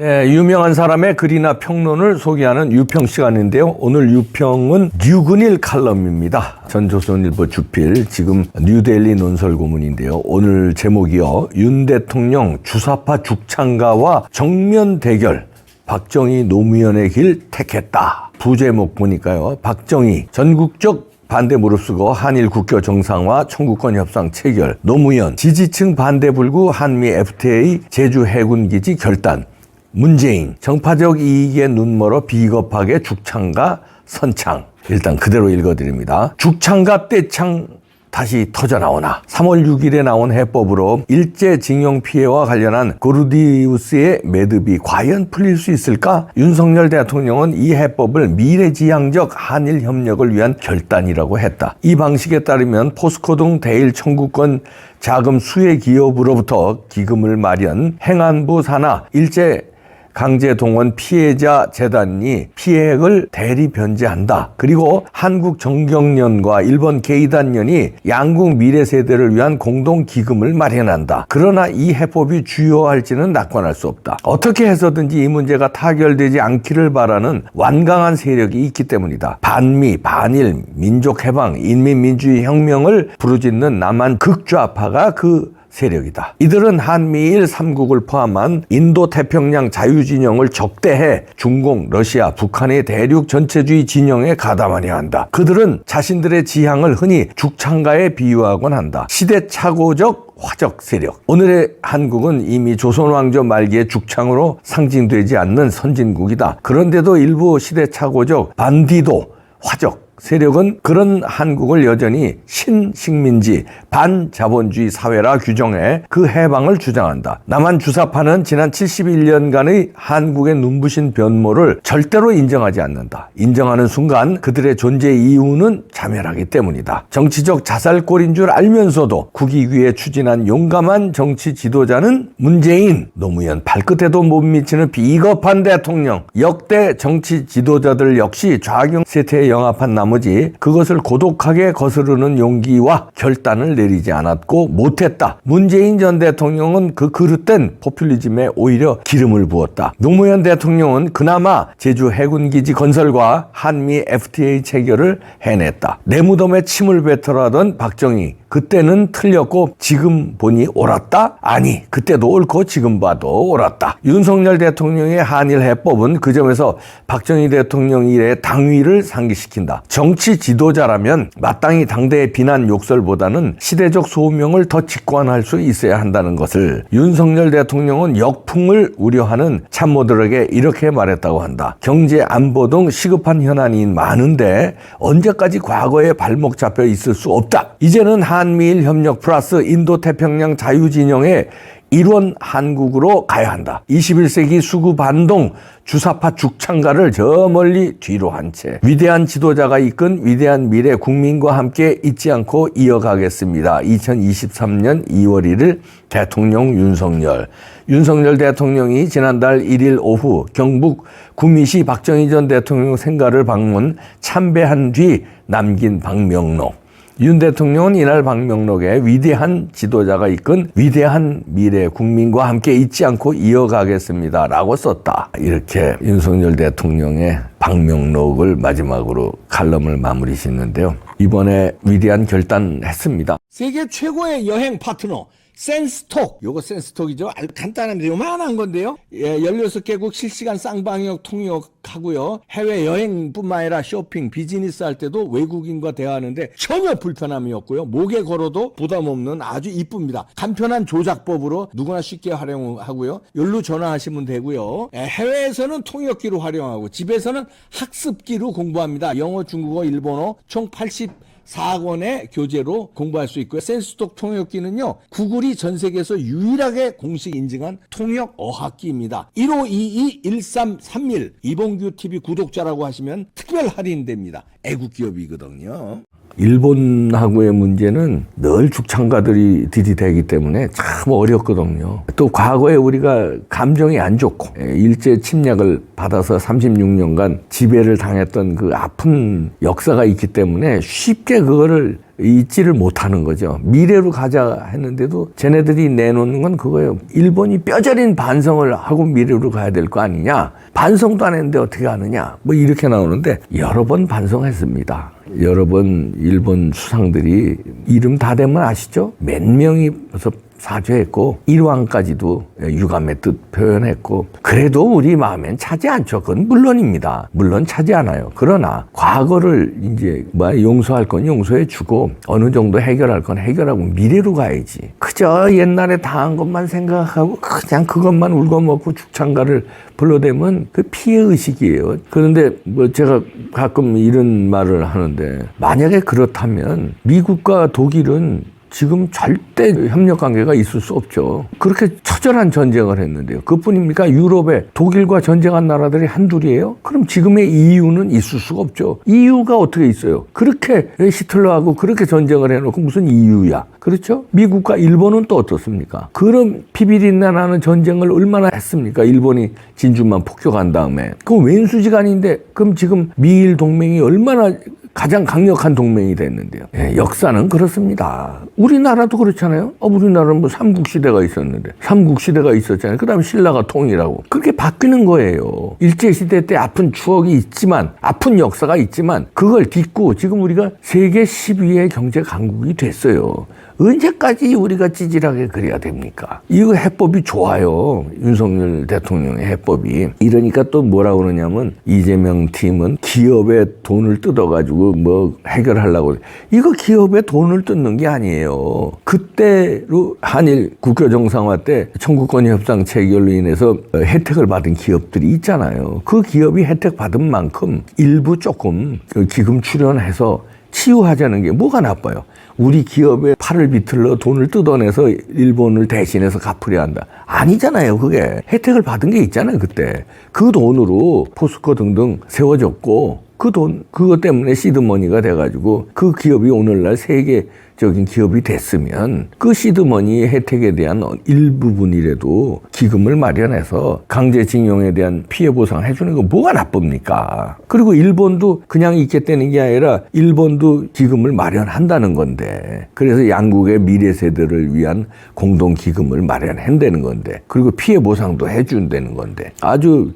네, 유명한 사람의 글이나 평론을 소개하는 유평 시간인데요. 오늘 유평은 류근일 칼럼입니다. 전 조선일보 주필, 지금 뉴델리 논설 고문인데요. 오늘 제목이요. 윤 대통령 주사파 죽창가와 정면 대결. 박정희 노무현의 길 택했다. 부제목 보니까요. 박정희 전국적 반대 무릅쓰고 한일 국교 정상화 청구권 협상 체결 노무현 지지층 반대 불구 한미 FTA 제주 해군기지 결단 문재인 정파적 이익에 눈멀어 비겁하게 죽창과 선창 일단 그대로 읽어드립니다. 죽창과 떼창 다시 터져 나오나 3월 6일에 나온 해법으로 일제 징용 피해와 관련한 고르디우스의 매듭이 과연 풀릴 수 있을까? 윤석열 대통령은 이 해법을 미래지향적 한일 협력을 위한 결단이라고 했다. 이 방식에 따르면 포스코 등 대일 청구권 자금 수혜 기업으로부터 기금을 마련, 행안부 산하 일제 강제 동원 피해자 재단이 피해액을 대리 변제한다. 그리고 한국 정경련과 일본 게이단련이 양국 미래 세대를 위한 공동 기금을 마련한다. 그러나 이 해법이 주요할지는 낙관할 수 없다. 어떻게 해서든지 이 문제가 타결되지 않기를 바라는 완강한 세력이 있기 때문이다. 반미, 반일, 민족 해방, 인민민주주의 혁명을 부르짖는 남한 극좌파가 그 세력이다. 이들은 한미일 3국을 포함한 인도 태평양 자유진영을 적대해 중공, 러시아, 북한의 대륙 전체주의 진영에 가담하려 한다. 그들은 자신들의 지향을 흔히 죽창가에 비유하곤 한다. 시대착오적 화적 세력. 오늘의 한국은 이미 조선 왕조 말기의 죽창으로 상징되지 않는 선진국이다. 그런데도 일부 시대착오적 반디도 화적 세력은 그런 한국을 여전히 신식민지 반자본주의 사회라 규정해 그 해방을 주장한다. 남한 주사파는 지난 71년간의 한국의 눈부신 변모를 절대로 인정하지 않는다. 인정하는 순간 그들의 존재 이유는 자멸하기 때문이다. 정치적 자살골인 줄 알면서도 국익 위에 추진한 용감한 정치 지도자는 문재인, 노무현 발끝에도 못 미치는 비겁한 대통령, 역대 정치 지도자들 역시 좌경 세태에 영합한 나머지 그것을 고독하게 거스르는 용기와 결단을 내리지 않았고 못했다. 문재인 전 대통령은 그 그릇된 포퓰리즘에 오히려 기름을 부었다. 노무현 대통령은 그나마 제주 해군기지 건설과 한미 FTA 체결을 해냈다. 내 무덤에 침을 뱉어라던 박정희 그때는 틀렸고 지금 보니 옳았다? 아니 그때도 옳고 지금 봐도 옳았다. 윤석열 대통령의 한일 해법은 그 점에서 박정희 대통령 일의 당위를 상기시킨다. 정치 지도자라면 마땅히 당대의 비난 욕설보다는 시대적 소명을 더 직관할 수 있어야 한다는 것을 윤석열 대통령은 역풍을 우려하는 참모들에게 이렇게 말했다고 한다. 경제 안보 등 시급한 현안이 많은데 언제까지 과거에 발목 잡혀 있을 수 없다. 이제는 한 미일 협력 플러스 인도 태평양 자유 진영의 일원 한국으로 가야 한다. 21세기 수구 반동 주사파 죽창가를 저 멀리 뒤로 한 채 위대한 지도자가 이끈 위대한 미래 국민과 함께 잊지 않고 이어가겠습니다. 2023년 2월 1일 대통령 윤석열. 윤석열 대통령이 지난달 1일 오후 경북 구미시 박정희 전 대통령 생가를 방문 참배한 뒤 남긴 방명록. 윤 대통령은 이날 방명록에 위대한 지도자가 이끈 위대한 미래 국민과 함께 잊지 않고 이어가겠습니다. 라고 썼다. 이렇게 윤석열 대통령의 방명록을 마지막으로 칼럼을 마무리 짓는데요. 이번에 위대한 결단 했습니다. 세계 최고의 여행 파트너. 센스톡. 요거 센스톡이죠. 간단한데 요만한 건데요. 예, 16개국 실시간 쌍방역 통역하고요. 해외 여행뿐만 아니라 쇼핑, 비즈니스 할 때도 외국인과 대화하는데 전혀 불편함이 없고요. 목에 걸어도 부담 없는 아주 이쁩니다. 간편한 조작법으로 누구나 쉽게 활용하고요. 열로 전화하시면 되고요. 예, 해외에서는 통역기로 활용하고 집에서는 학습기로 공부합니다. 영어, 중국어, 일본어 총 80. 4권의 교재로 공부할 수 있고요. 센스톡 통역기는요. 구글이 전 세계에서 유일하게 공식 인증한 통역 어학기입니다. 1522-1331 이봉규 TV 구독자라고 하시면 특별 할인됩니다. 애국 기업이거든요. 일본하고의 문제는 늘 죽창가들이 들이대기 때문에 참 어렵거든요. 또 과거에 우리가 감정이 안 좋고 예, 일제 침략을 받아서 36년간 지배를 당했던 그 아픈 역사가 있기 때문에 쉽게 그거를 잊지를 못하는 거죠. 미래로 가자 했는데도 쟤네들이 내놓는 건 그거예요. 일본이 뼈저린 반성을 하고 미래로 가야 될 거 아니냐. 반성도 안 했는데 어떻게 하느냐. 뭐 이렇게 나오는데 여러 번 반성했습니다. 여러 번 일본 수상들이 이름 다 되면 아시죠? 몇 명이 벌써 사죄했고 일왕까지도 유감의 뜻 표현했고 그래도 우리 마음엔 차지 않죠. 그건 물론입니다. 물론 차지 않아요. 그러나 과거를 이제 뭐 용서할 건 용서해 주고 어느 정도 해결할 건 해결하고 미래로 가야지. 그저 옛날에 당한 것만 생각하고 그냥 그것만 울고 먹고 죽창가를 불러대면 그 피해 의식이에요. 그런데 뭐 제가 가끔 이런 말을 하는데 만약에 그렇다면 미국과 독일은 지금 절대 협력 관계가 있을 수 없죠. 그렇게 처절한 전쟁을 했는데요. 그뿐입니까? 유럽에 독일과 전쟁한 나라들이 한둘이에요? 그럼 지금의 EU는 있을 수가 없죠. EU가 어떻게 있어요? 그렇게 히틀러하고 그렇게 전쟁을 해놓고 무슨 EU야? 그렇죠? 미국과 일본은 또 어떻습니까? 그런 피비린내 나는 전쟁을 얼마나 했습니까? 일본이 진주만 폭격한 다음에. 그 왼수지간인데 그럼 지금 미일 동맹이 얼마나 가장 강력한 동맹이 됐는데요. 예, 역사는 그렇습니다. 우리나라도 그렇잖아요. 어, 우리나라는 뭐 삼국시대가 있었는데, 삼국시대가 있었잖아요. 그 다음에 신라가 통일하고. 그렇게 바뀌는 거예요. 일제시대 때 아픈 추억이 있지만, 아픈 역사가 있지만, 그걸 딛고 지금 우리가 세계 10위의 경제 강국이 됐어요. 언제까지 우리가 찌질하게 그래야 됩니까? 이거 해법이 좋아요. 윤석열 대통령의 해법이. 이러니까 또 뭐라 그러냐면 이재명 팀은 기업의 돈을 뜯어가지고 뭐 해결하려고. 이거 기업의 돈을 뜯는 게 아니에요. 그때로 한일 국교 정상화 때 청구권 협상 체결로 인해서 혜택을 받은 기업들이 있잖아요. 그 기업이 혜택 받은 만큼 일부 조금 그 기금 출연해서 치유하자는 게 뭐가 나빠요? 우리 기업의 팔을 비틀러 돈을 뜯어내서 일본을 대신해서 갚으려 한다. 아니잖아요, 그게. 혜택을 받은 게 있잖아요, 그때. 그 돈으로 포스코 등등 세워졌고, 그 돈, 그것 때문에 시드머니가 돼가지고 그 기업이 오늘날 세계적인 기업이 됐으면 그 시드머니의 혜택에 대한 일부분이라도 기금을 마련해서 강제징용에 대한 피해 보상 해주는 거 뭐가 나쁩니까? 그리고 일본도 그냥 있겠다는 게 아니라 일본도 기금을 마련한다는 건데 그래서 양국의 미래 세대를 위한 공동 기금을 마련한다는 건데 그리고 피해 보상도 해준다는 건데 아주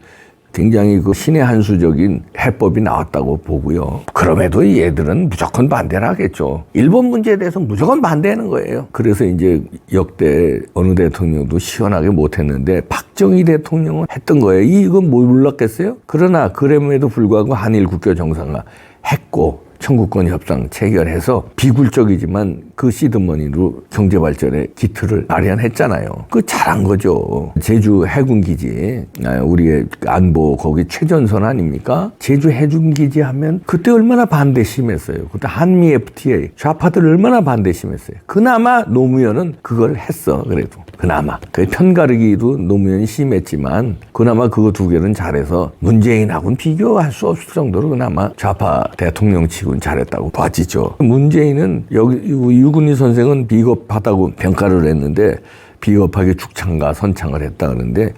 굉장히 그 신의 한 수적인 해법이 나왔다고 보고요. 그럼에도 얘들은 무조건 반대를 하겠죠. 일본 문제에 대해서 무조건 반대하는 거예요. 그래서 이제 역대 어느 대통령도 시원하게 못했는데 박정희 대통령은 했던 거예요. 이건 뭐 몰랐겠어요? 그러나 그럼에도 불구하고 한일 국교 정상화 했고 청구권 협상 체결해서 비굴적이지만 그 시드머니로 경제 발전의 기틀을 마련했잖아요. 그 잘한 거죠. 제주 해군 기지, 아, 우리의 안보 거기 최전선 아닙니까? 제주 해군 기지 하면 그때 얼마나 반대 심했어요. 그때 한미 FTA 좌파들 얼마나 반대 심했어요. 그나마 노무현은 그걸 했어. 그래도. 그나마 그 편가르기도 노무현이 심했지만 그나마 그거 두 개는 잘해서 문재인하고는 비교할 수 없을 정도로 그나마 좌파 대통령치고는 잘했다고 봐지죠. 문재인은 여기 유근희 선생은 비겁하다고 평가를 했는데 비겁하게 죽창과 선창을 했다 그러는데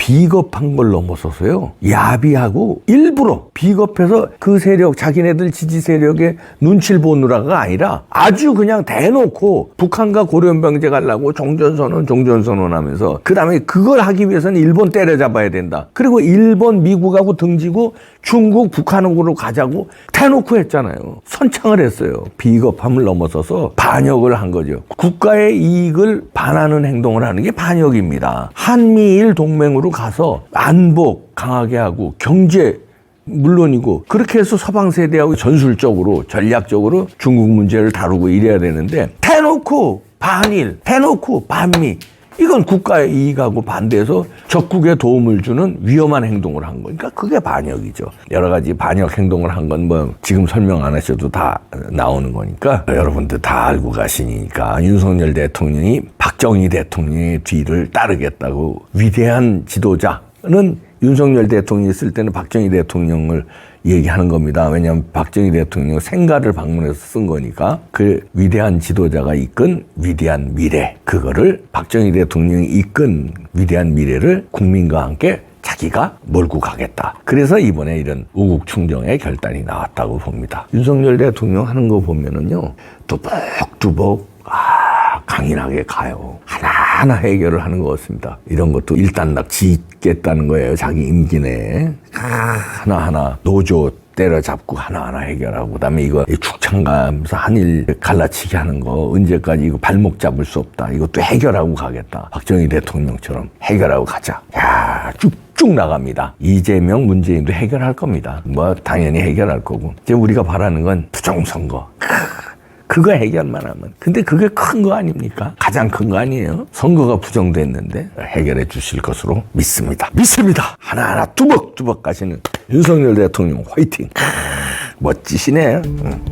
비겁한 걸 넘어서서요. 야비하고 일부러 비겁해서 그 세력, 자기네들 지지 세력의 눈치를 보느라가 아니라 아주 그냥 대놓고 북한과 고려연방제 가려고 종전선언, 종전선언 하면서 그 다음에 그걸 하기 위해서는 일본 때려잡아야 된다. 그리고 일본, 미국하고 등지고 중국, 북한으로 가자고 대놓고 했잖아요. 선창을 했어요. 비겁함을 넘어서서 반역을 한 거죠. 국가의 이익을 반하는 행동을 하는 게 반역입니다. 한미일 동맹으로 가서 안보 강하게 하고 경제 물론이고 그렇게 해서 서방 세대하고 전술적으로 전략적으로 중국 문제를 다루고 이래야 되는데 대놓고 반일, 대놓고 반미 이건 국가의 이익하고 반대해서 적국에 도움을 주는 위험한 행동을 한 거니까 그게 반역이죠. 여러 가지 반역 행동을 한 건 뭐 지금 설명 안 하셔도 다 나오는 거니까 여러분들 다 알고 가시니까 윤석열 대통령이 박정희 대통령의 뒤를 따르겠다고 위대한 지도자는 윤석열 대통령이 있을 때는 박정희 대통령을 얘기하는 겁니다. 왜냐하면 박정희 대통령 생가를 방문해서 쓴 거니까 그 위대한 지도자가 이끈 위대한 미래 그거를 박정희 대통령이 이끈 위대한 미래를 국민과 함께 자기가 몰고 가겠다. 그래서 이번에 이런 우국 충정의 결단이 나왔다고 봅니다. 윤석열 대통령 하는 거 보면은요, 뚜벅뚜벅, 아, 강인하게 가요. 하나하나 해결을 하는 것 같습니다. 이런 것도 일단락 짓겠다는 거예요. 자기 임기 내에. 하나하나 노조 때려잡고 하나하나 해결하고 그다음에 이거 축창 가면서 한일 갈라치기 하는 거 언제까지 이거 발목 잡을 수 없다 이것도 해결하고 가겠다 박정희 대통령처럼 해결하고 가자 야 쭉쭉 나갑니다 이재명 문재인도 해결할 겁니다 뭐 당연히 해결할 거고 이제 우리가 바라는 건 부정선거 그거 해결만 하면. 근데 그게 큰 거 아닙니까? 가장 큰 거 아니에요? 선거가 부정됐는데 해결해 주실 것으로 믿습니다. 믿습니다. 하나하나 뚜벅뚜벅 가시는 윤석열 대통령 화이팅. 멋지시네. 응.